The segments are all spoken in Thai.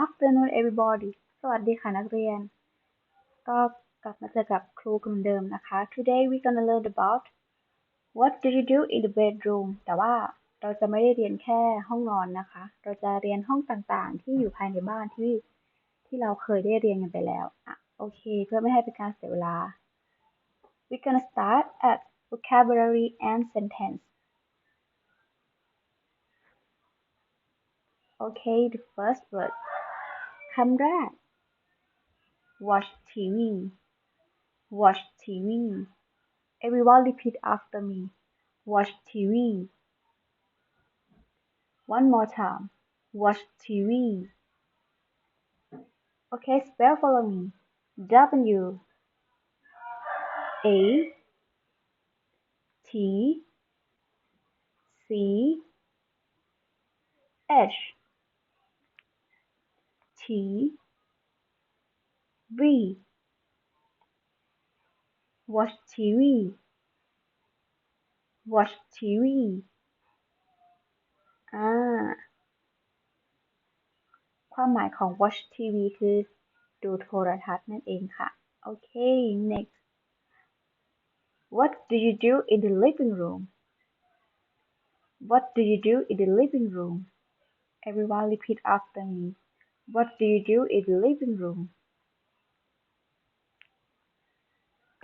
afternoon everybody สวัสดีค่ะนักเรียน ก็กลับมาเจอกับครูคนเดิมนะคะ Today we gonna learn about what do you do in the bedroom แต่ว่าเราจะไม่ได้เรียนแค่ห้องนอนนะคะ เราจะเรียนห้องต่างๆ ที่อยู่ภายในบ้านที่ที่เราเคยได้เรียนกันไปแล้วอะโอเค เพื่อไม่ให้เป็นการเสียเวลา we gonna start at vocabulary and sentence Okay the first word คำแรก watch TV watch TV everyone repeat after me watch TV one more time watch TV okay spell follow me W A T C H T V watch TV watch TV อ่า ความหมายของ watch TV คือดูโทรทัศน์นั่นเองค่ะ โอเค next what do you do in the living room what do you do in the living room everyone repeat after me what do you do in the living room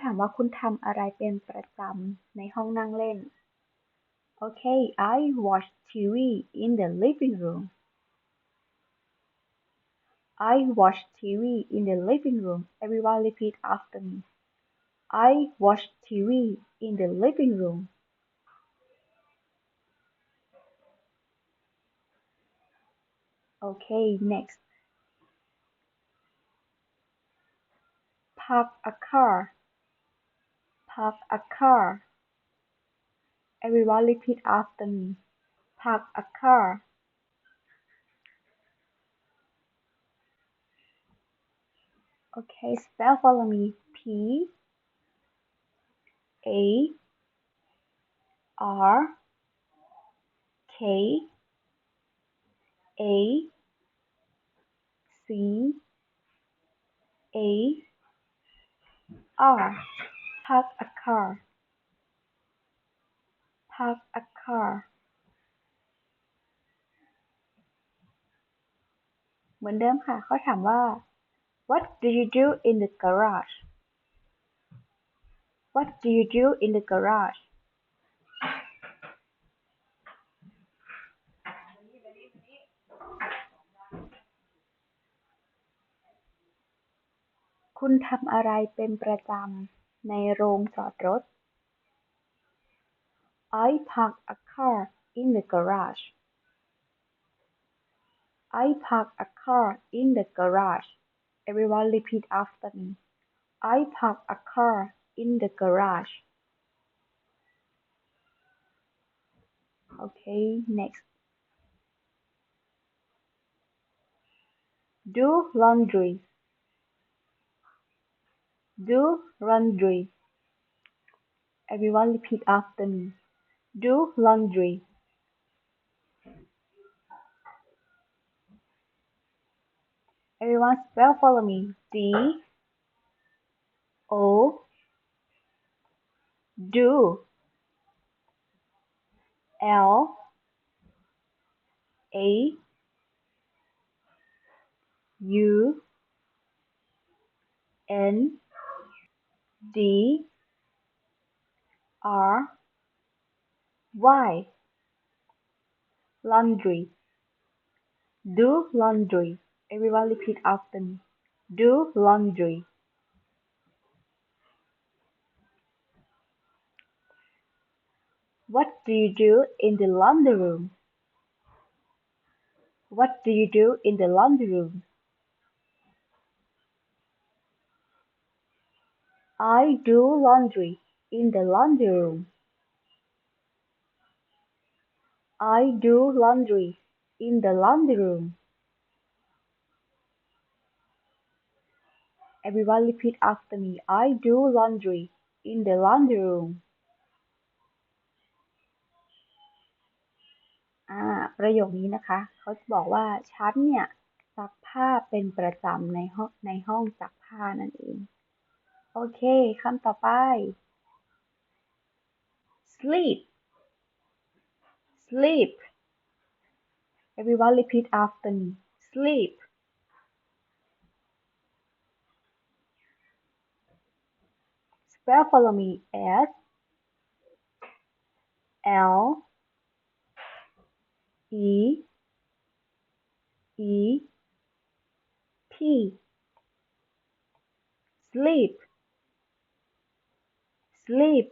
ถามว่าคุณทำอะไรเป็นประจำในห้องนั่งเล่น Okay I watch TV in the living room I watch TV in the living room everyone repeat after me I watch TV in the living room Okay next Park a car. Park a car. Everyone repeat after me. Park a car. Okay spell follow me. P A R K A C A R park a car park a car เหมือนเดิมค่ะเขาถามว่า what do you do in the garage what do you do in the garage คุณทำอะไรเป็นประจำในโรงจอดรถ I park a car in the garage I park a car in the garage everyone repeat after me I park a car in the garage okay next do laundry do laundry. Everyone repeat after me. Do laundry. Everyone spell follow me. D O do. L A U N D R Y. Laundry. Do laundry. Everyone repeat after me. Do laundry. What do you do in the laundry room? What do you do in the laundry room I do laundry in the laundry room. I do laundry in the laundry room. Everyone repeat after me. I do laundry in the laundry room. อ่าประโยคนี้นะคะ เขาจะบอกว่าฉันเนี่ยซักผ้าเป็นประจำในห้องในห้องซักผ้านั่นเอง โอเคคำต่อไป sleep sleep everyone repeat after me sleep spell follow me S L E E P sleep sleep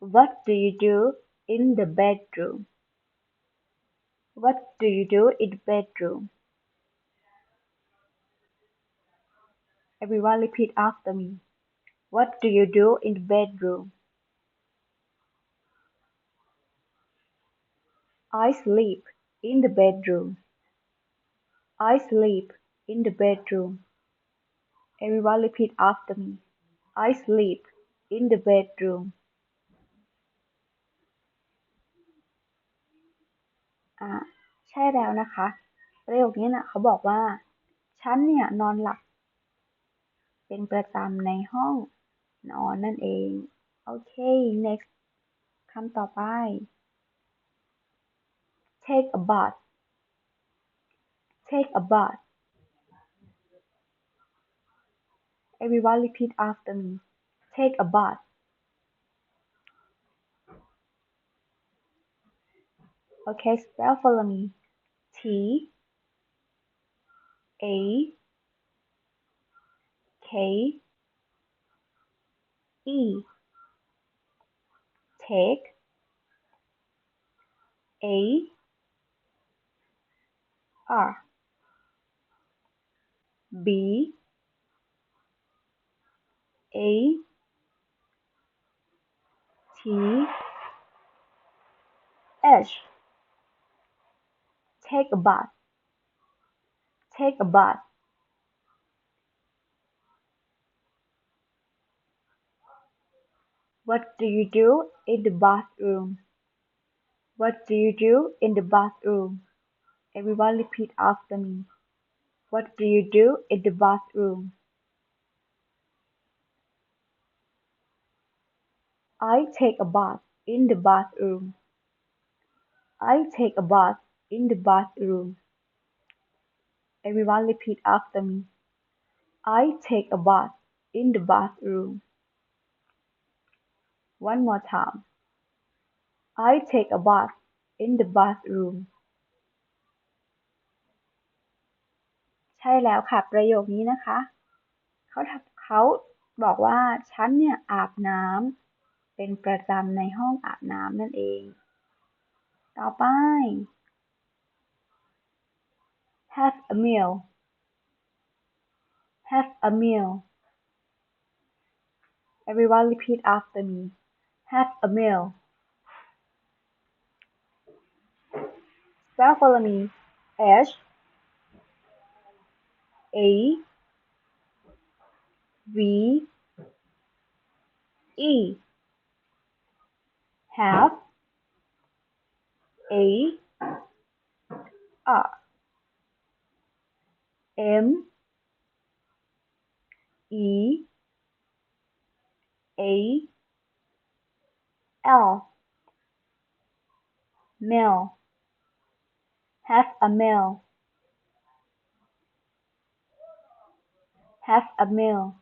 What do you do in the bedroom? What do you do in the bedroom? Everyone repeat after me. What do you do in the bedroom? I sleep in the bedroom. I sleep in the bedroom. Everyone repeat after me. I sleep in the bedroom. อ่าใช่แล้วนะคะ ประโยคนี้นะเขาบอกว่า ฉันเนี่ยนอนหลับ เป็นประจำในห้องนอนนั่นเอง โอเค next คำต่อไป take a bath take a bath everyone repeat after me. Take a bath. Okay spell follow me. T A K E. Take A R. B A T H take a bath take a bath What do you do in the bathroom? What do you do in the bathroom? Everyone repeat after me. What do you do in the bathroom? I take a bath in the bathroom. I take a bath in the bathroom. Everyone repeat after me. I take a bath in the bathroom. One more time. I take a bath in the bathroom. ใช่แล้วค่ะ ประโยคนี้นะคะ เขาทำเขาบอกว่า ฉันเนี่ยอาบน้ำ เป็นประจำในห้องอาบน้ำนั่นเอง ต่อไป have a meal have a meal everyone repeat after me have a meal spell follow me H A V E have A R M E A L. Meal have a meal have a meal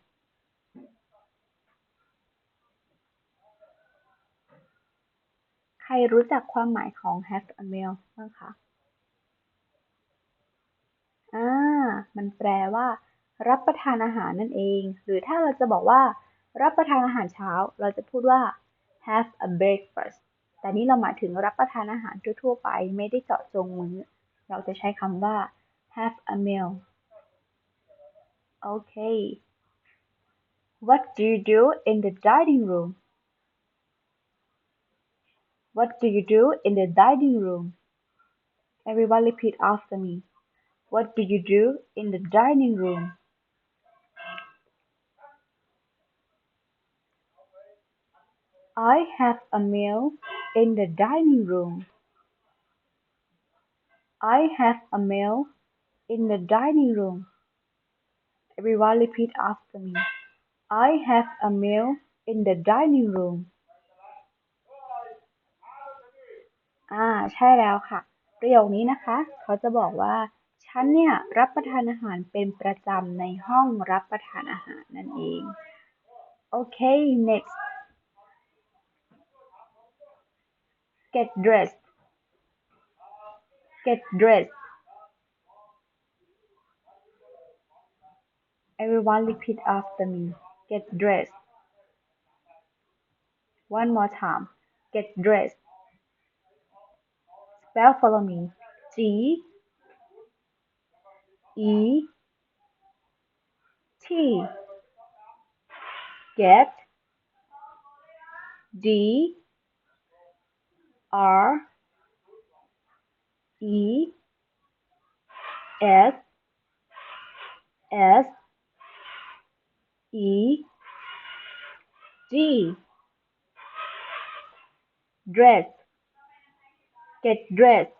ใครรู้จักความหมายของ have a meal บ้างคะอ่า มันแปลว่า รับประทานอาหารนั่นเอง หรือถ้าเราจะบอกว่า รับประทานอาหารเช้า เราจะพูดว่า have a breakfast แต่นี่เราหมายถึงรับประทานอาหารทั่วๆไป ไม่ได้เจาะจงมื้อ เราจะใช้คำว่า have a meal Okay What do you do in the dining room What do you do in the dining room? Everyone repeat after me. What do you do in the dining room? I have a meal in the dining room. I have a meal in the dining room. Everyone repeat after me. I have a meal in the dining room อ่า ใช่แล้วค่ะ ประโยคนี้นะคะ เขาจะบอกว่า ฉันเนี่ยรับประทานอาหารเป็นประจำในห้องรับประทานอาหารนั่นเอง โอเค next get dressed get dressed everyone repeat after me get dressed one more time get dressed spell follow me. G E T. Get D R E S S E G. Dress get dressed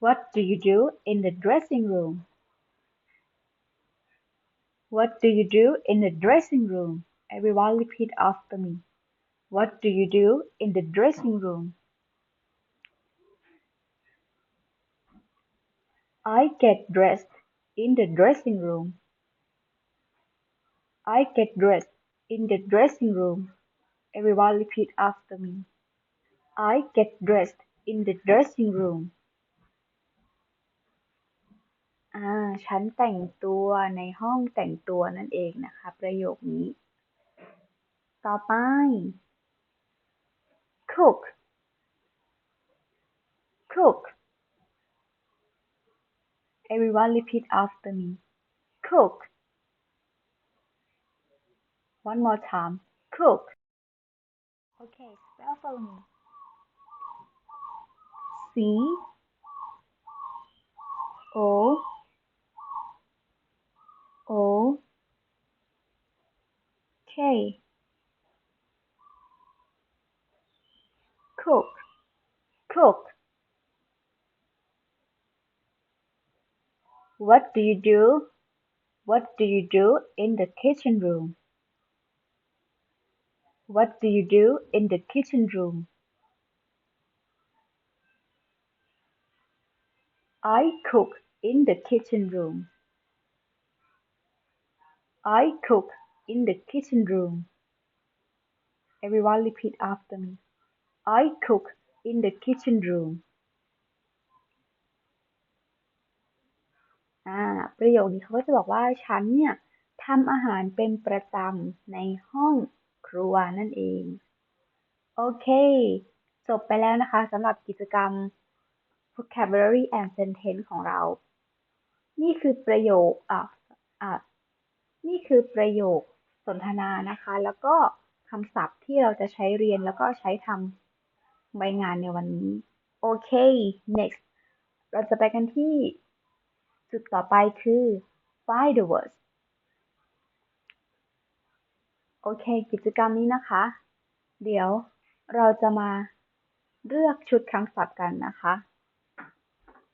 What do you do in the dressing room? What do you do in the dressing room? Everyone repeat after me. What do you do in the dressing room? I get dressed in the dressing room. I get dressed in the dressing room. Everyone repeat after me. I get dressed in the dressing room. อ่า ฉันแต่งตัวในห้องแต่งตัวนั่นเองนะคะ ประโยคนี้ ต่อไป cook cook everyone repeat after me cook one more time cook okay spell for me. C O O K. Cook. Cook. What do you do? What do you do in the kitchen room what do you do in the kitchen room I cook in the kitchen room I cook in the kitchen room. Everyone repeat after me. I cook in the kitchen room. อ่าประโยคนี้เขาก็จะบอกว่าฉันเนี่ยทำอาหารเป็นประจำในห้อง ครัวนั่นเอง โอเค จบไปแล้วนะคะสำหรับกิจกรรม vocabulary and sentence ของเรา นี่คือประโยคอะอะนี่คือประโยคสนทนานะคะ แล้วก็คำศัพท์ที่เราจะใช้เรียนแล้วก็ใช้ทำใบงานในวันนี้ โอเค next เราจะไปกันที่จุดต่อไปคือ find the words โอเค กิจกรรมนี้นะคะ เดี๋ยวเราจะมาเลือกชุดคำศัพท์กันนะคะ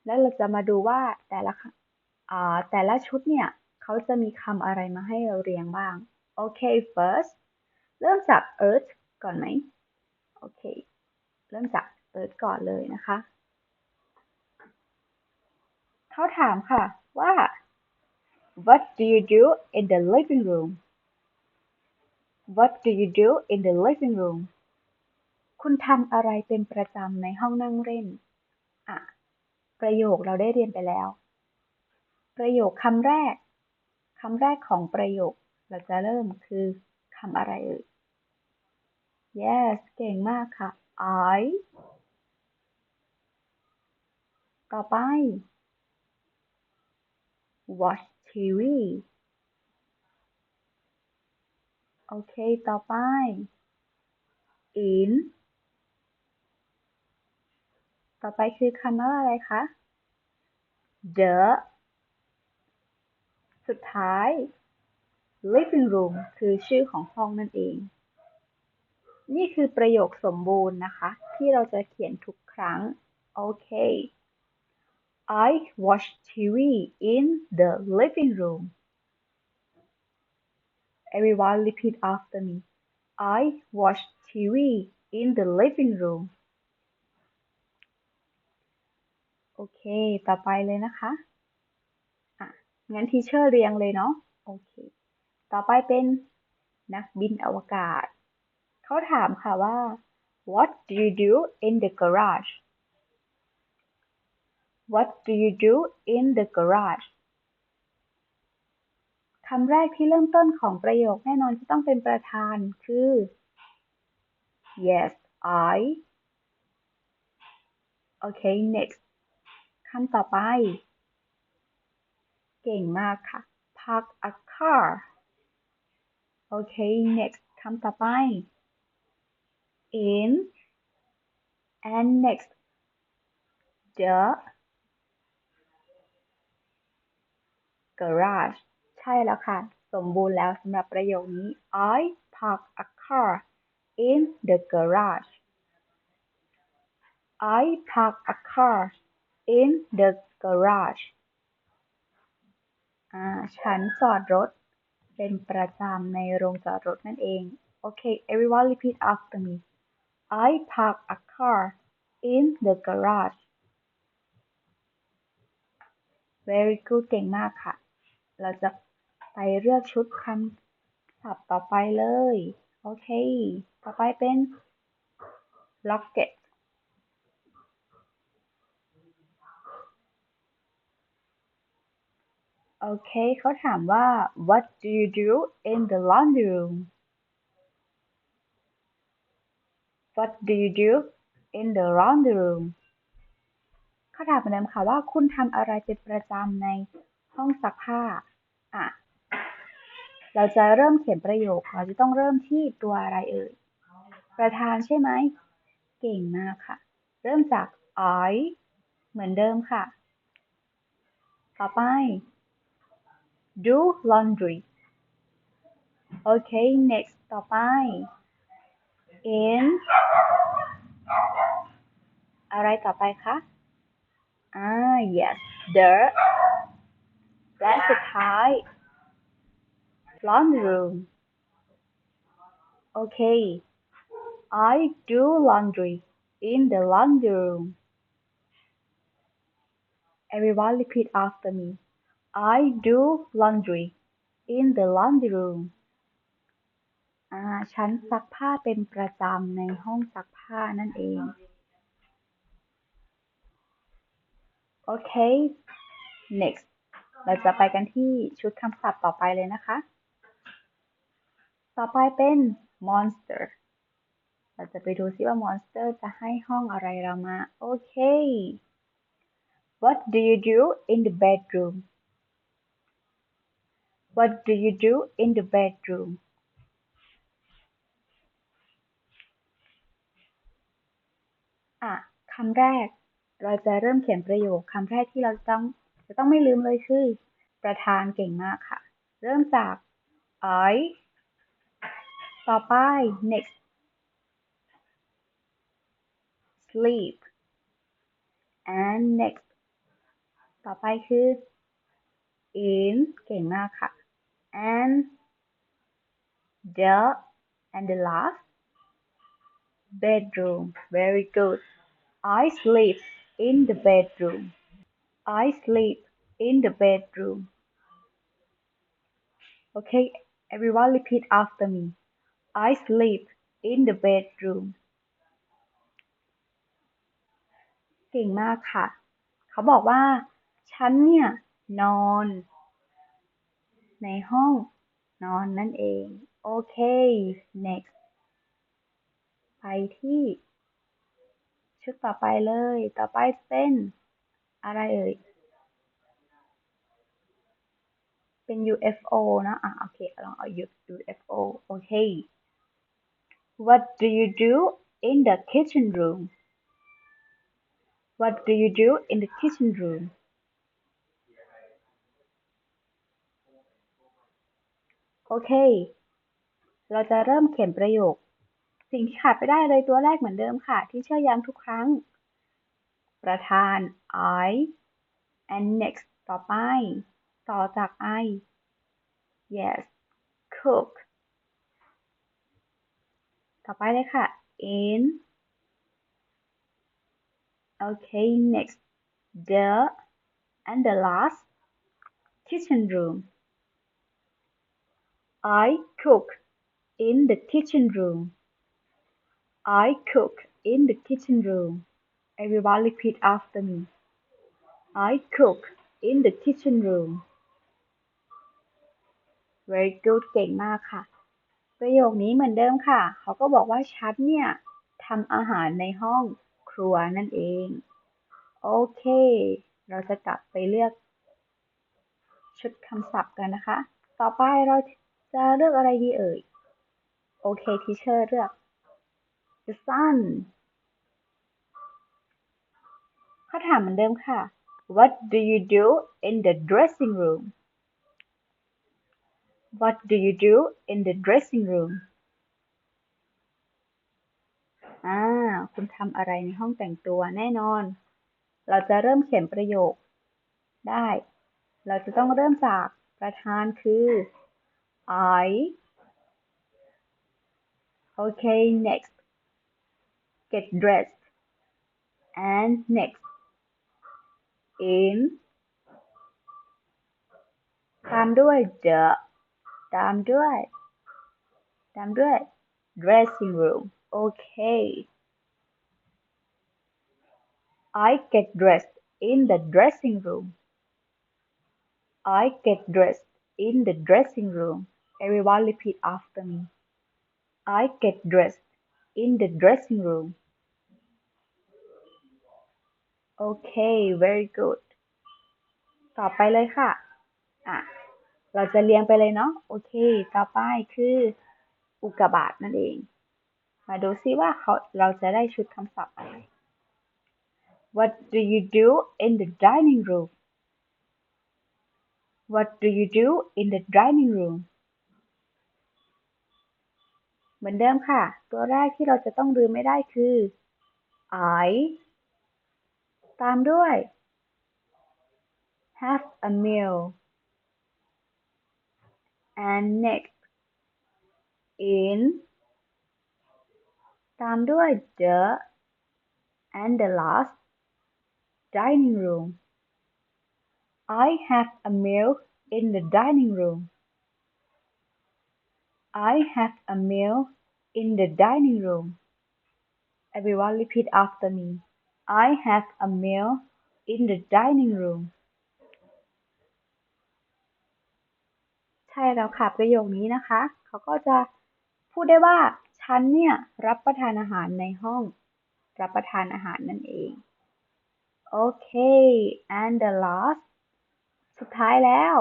แล้วเราจะมาดูว่าแต่ละแต่ละชุดเนี่ยเขาจะมีคำอะไรมาให้เราเรียงบ้าง โอเค first เริ่มจาก earth ก่อนไหม โอเค เริ่มจาก earth ก่อนเลยนะคะ เขาถามค่ะว่า what do you do in the living room what do you do in the living room คุณทำอะไรเป็นประจำในห้องนั่งเล่น อะ ประโยคเราได้เรียนไปแล้ว ประโยคคำแรกคำแรกของประโยคเราจะเริ่มคือคำอะไรเอ่ย yes เก่งมากค่ะ I ต่อไป watch TV โอเค ต่อไป in ต่อไปคือคำว่าอะไรคะ the สุดท้าย living room คือชื่อของห้องนั่นเอง นี่คือประโยคสมบูรณ์นะคะ ที่เราจะเขียนทุกครั้ง โอเค I watch TV in the living room everyone repeat after me I watch TV in the living room โอเค ต่อไปเลยนะคะ อะ งั้นทีเชอร์เรียงเลยเนาะ โอเค ต่อไปเป็นนักบินอวกาศ เขาถามค่ะว่า What do you do in the garage What do you do in the garage คำแรกที่เริ่มต้นของประโยคแน่นอนที่ต้องเป็นประธานคือ Yes I Okay next คำต่อไป เก่งมากค่ะ Park a car Okay next คำต่อไป in and next the garage ใช่แล้วค่ะ สมบูรณ์แล้วสำหรับประโยคนี้ I park a car in the garage I park a car in the garage อ่าฉันจอดรถ เป็นประจำในโรงจอดรถนั่นเอง โอเค everyone repeat after me I park a car in the garage very good เก่งมากค่ะ เราจะ ไปเลือกชุดคำศัพท์ต่อไปเลย โอเค ต่อไปเป็น rocket โอเคเขาถามว่า what do you do in the laundry room what do you do in the laundry room เขาถามเหมือนเดิมค่ะว่าคุณทำอะไรเป็นประจำในห้องซักผ้า อะ เราจะเริ่มเขียนประโยค เราจะต้องเริ่มที่ตัวอะไรเอ่ย ประธานใช่ไหม เก่งมากค่ะ เริ่มจาก I เหมือนเดิมค่ะ ต่อไป do laundry โอเค next ต่อไป in อะไรต่อไปคะอ่า yes the และสุดท้าย laundry room โอเค I do laundry in the laundry room everyone repeat after me I do laundry in the laundry room อ่าฉันซักผ้าเป็นประจำในห้องซักผ้านั่นเองโอเค next เราจะไปกันที่ชุดคำศัพท์ต่อไปเลยนะคะ ต่อไปเป็น monster เราจะไปดูซิว่า monster จะให้ห้องอะไรเรามา โอเค what do you do in the bedroom what do you do in the bedroom อะคำแรก เราจะเริ่มเขียนประโยคคำแรกที่เราต้องจะต้องไม่ลืมเลยคือ ประธานเก่งมากค่ะ เริ่มจาก I ต่อไป next sleep and next ต่อไปคือ in เก่งมากค่ะ and the and the last bedroom very good I sleep in the bedroom I sleep in the bedroom okay everyone repeat after me I sleep in the bedroom เก่งมากค่ะ เขาบอกว่า ฉันเนี่ย นอน ในห้อง นอนนั่นเอง โอเค next ไปที่ ชุดต่อไปเลย ต่อไปเป็น อะไรเอ่ย เป็น UFO นะอะโอเค ลองเอา UFO โอเค What do you do in the kitchen room What do you do in the kitchen room โอเคเราจะเริ่มเขียนประโยค สิ่งที่ขาดไปได้เลยตัวแรกเหมือนเดิมค่ะ ที่เชื่อย้ำทุกครั้ง ประธาน I and next ต่อไป ต่อจาก I yes cook ต่อไปเลยค่ะ in okay next the and the last kitchen room I cook in the kitchen room I cook in the kitchen room everyone repeat after me I cook in the kitchen room very good เก่งมากค่ะ ประโยคนี้เหมือนเดิมค่ะ เขาก็บอกว่าฉันเนี่ยทำอาหารในห้องครัวนั่นเอง โอเค เราจะกลับไปเลือก ชุดคำศัพท์กันนะคะ ต่อไปเราจะเลือกอะไรดีเอ่ย โอเคทีเชอร์เลือก the sun ข้อถามเหมือนเดิมค่ะ What do you do in the dressing room What do you do in the dressing room อ่า คุณทำอะไรในห้องแต่งตัวแน่นอน เราจะเริ่มเขียนประโยค ได้ เราจะต้องเริ่มจากประธานคือ I okay next get dressed and next in ตามด้วย the ตามด้วย ตามด้วย dressing room okay I get dressed in the dressing room I get dressed in the dressing room everyone repeat after me I get dressed in the dressing room okay very good ต่อไปเลยค่ะ อ่ะ เราจะเรียงไปเลยเนาะโอเค ต่อไปคืออุกกาบาตนั่นเอง มาดูซิว่าเขาเราจะได้ชุดคำศัพท์อะไร What do you do in the dining room What do you do in the dining room เหมือนเดิมค่ะ ตัวแรกที่เราจะต้องลืมไม่ได้คือ I ตามด้วย have a meal and neck. In Tamdua the and the last dining room. I have a meal in the dining room. I have a meal in the dining room. Everyone repeat after me. I have a meal in the dining room. ใช่แล้วค่ะประโยคนี้นะคะ เขาก็จะพูดได้ว่า ฉันเนี่ย รับประทานอาหารในห้อง รับประทานอาหารนั่นเอง โอเค and the last สุดท้ายแล้ว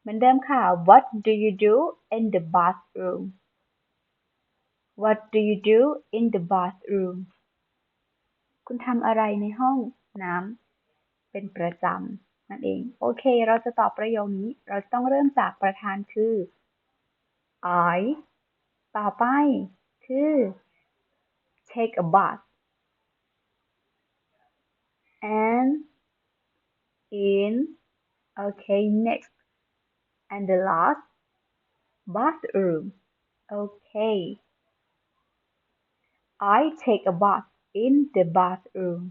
เหมือนเดิมค่ะ what do you do in the bathroom what do you do in the bathroom คุณทำอะไรในห้องน้ำเป็นประจำ นั่นเอง โอเค เราจะตอบประโยคนี้ เราต้องเริ่มจากประธานคือ I ต่อไปคือ take a bath and in okay next and the last bathroom okay I take a bath in the bathroom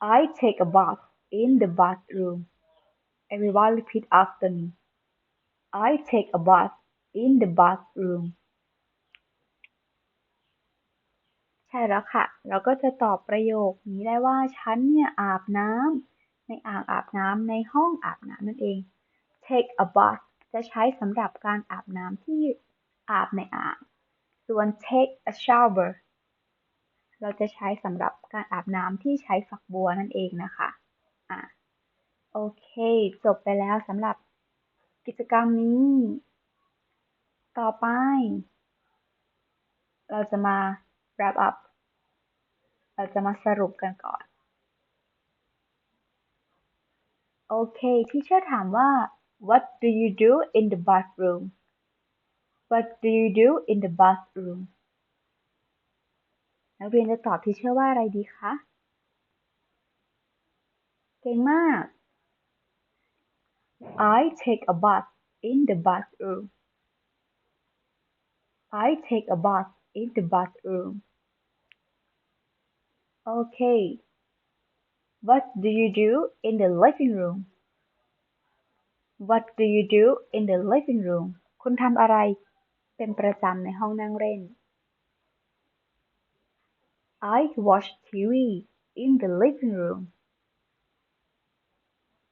I take a bath in the bathroom everyone repeat after me I take a bath in the bathroom ใช่แล้วค่ะ เราก็จะตอบประโยคนี้ได้ว่า ฉันเนี่ยอาบน้ำในอ่างอาบน้ำในห้องอาบน้ำนั่นเอง take a bath จะใช้สำหรับการอาบน้ำที่อาบในอ่าง ส่วน take a shower เราจะใช้สำหรับการอาบน้ำที่ใช้ฝักบัวนั่นเองนะคะ อะโอเค จบไปแล้วสำหรับกิจกรรมนี้ ต่อไป เราจะมา wrap up เราจะมาสรุปกันก่อน โอเคที่เชื่อถามว่า what do you do in the bathroom What do you do in the bathroom นักเรียนจะตอบที่เชื่อว่าอะไรดีคะ เก่งมาก I take a bath in the bathroom I take a bath in the bathroom Okay What do you do in the living room What do you do in the living room คุณทำอะไรเป็นประจำในห้องนั่งเล่น I watch TV in the living room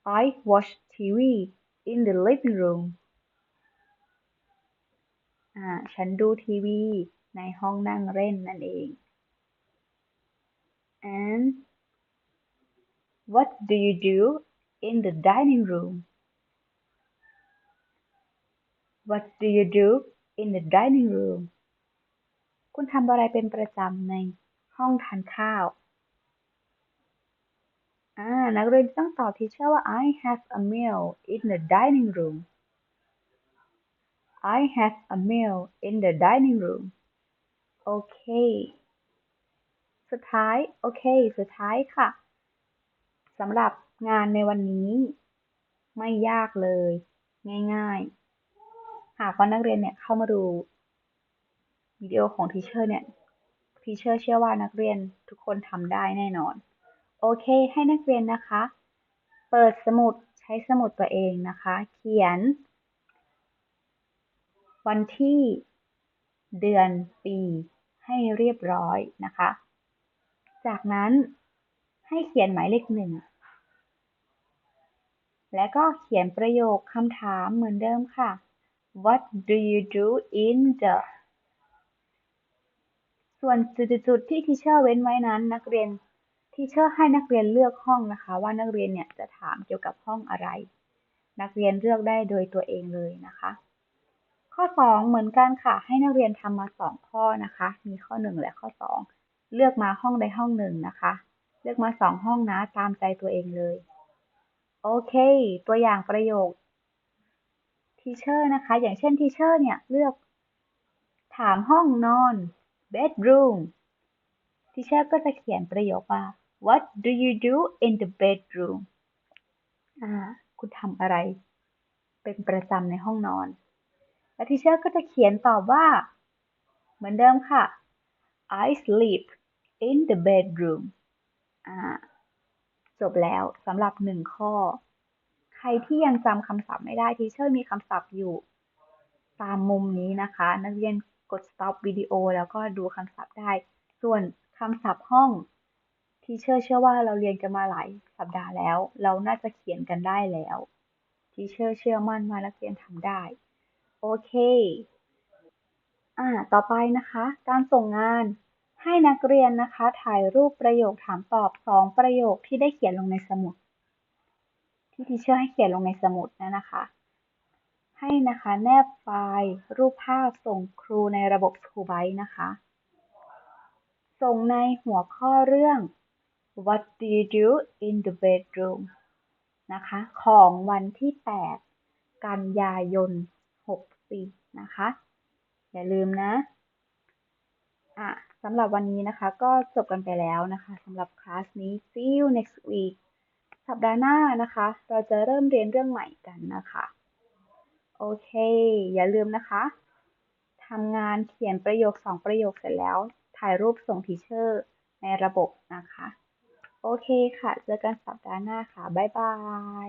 I watch TV in the living room อ่า ฉันดูทีวีในห้องนั่งเล่นนั่นเอง and what do you do in the dining room what do you do in the dining room คุณทำอะไรเป็นประจำในห้องทานข้าว อ่า นักเรียนต้องตอบทีเชื่อว่า I have a meal in the dining room I have a meal in the dining room โอเค สุดท้าย โอเค สุดท้ายค่ะ สำหรับงานในวันนี้ ไม่ยากเลย ง่ายๆ หากว่านักเรียนเนี่ยเข้ามาดูวิดีโอของทีเชอร์เนี่ยทีเชอร์เชื่อว่านักเรียนทุกคนทำได้แน่นอน โอเค ให้นักเรียนนะคะ เปิดสมุดใช้สมุดตัวเองนะคะ เขียน วันที่ เดือน ปี ให้เรียบร้อยนะคะ จากนั้นให้เขียนหมายเลขหนึ่ง และก็เขียนประโยคคำถามเหมือนเดิมค่ะ What do you do in the ส่วนจุดๆที่ทีเชอร์เว้นไว้นั้นนักเรียน ทีเชอร์ให้นักเรียนเลือกห้องนะคะ ว่านักเรียนเนี่ยจะถามเกี่ยวกับห้องอะไร นักเรียนเลือกได้โดยตัวเองเลยนะคะ ข้อ 2 เหมือนกันค่ะ ให้นักเรียนทำมา 2 ข้อนะคะ มีข้อ 1 และข้อ 2 เลือกมาห้องใดห้องหนึ่งนะคะ เลือกมา 2 ห้องนะตามใจตัวเองเลย โอเค ตัวอย่างประโยคทีเชอร์นะคะ อย่างเช่นทีเชอร์เนี่ยเลือกถามห้องนอน bedroom ทีเชอร์ก็จะเขียนประโยคว่า What do you do in the bedroom อ่า คุณทำอะไร เป็นประจำในห้องนอน และทีเชอร์ก็จะเขียนตอบว่า เหมือนเดิมค่ะ I sleep in the bedroom อ่า จบแล้วสำหรับหนึ่งข้อ ใครที่ยังจำคำศัพท์ไม่ได้ทีเชอร์มีคำศัพท์อยู่ ตามมุมนี้นะคะ นักเรียนกด stop วิดีโอแล้วก็ดูคำศัพท์ได้ ส่วนคำศัพท์ห้อง ทีเชอร์เชื่อว่าเราเรียนกันมาหลายสัปดาห์แล้ว เราน่าจะเขียนกันได้แล้ว ทีเชอร์เชื่อมั่นว่านักเรียนทำได้ โอเค อ่า ต่อไปนะคะ การส่งงาน ให้นักเรียนนะคะ ถ่ายรูปประโยคถามตอบสองประโยคที่ได้เขียนลงในสมุด ที่ทีเชอร์ให้เขียนลงในสมุดนะนะคะ ให้นะคะแนบไฟล์ รูปภาพส่งครูในระบบ Schoolbyte นะคะ ส่งในหัวข้อเรื่อง What do you do in the bedroom นะคะ ของวันที่ 8 กันยายน 64 นะคะ อย่าลืมนะ อะสำหรับวันนี้นะคะ ก็จบกันไปแล้วนะคะสำหรับคลาสนี้ see you next week สัปดาห์หน้านะคะ เราจะเริ่มเรียนเรื่องใหม่กันนะคะ โอเค อย่าลืมนะคะทำงานเขียนประโยคสองประโยคเสร็จแล้ว ถ่ายรูปส่งทีเชอร์ในระบบนะคะ โอเคค่ะ เจอกันสัปดาห์หน้าค่ะ บ๊ายบาย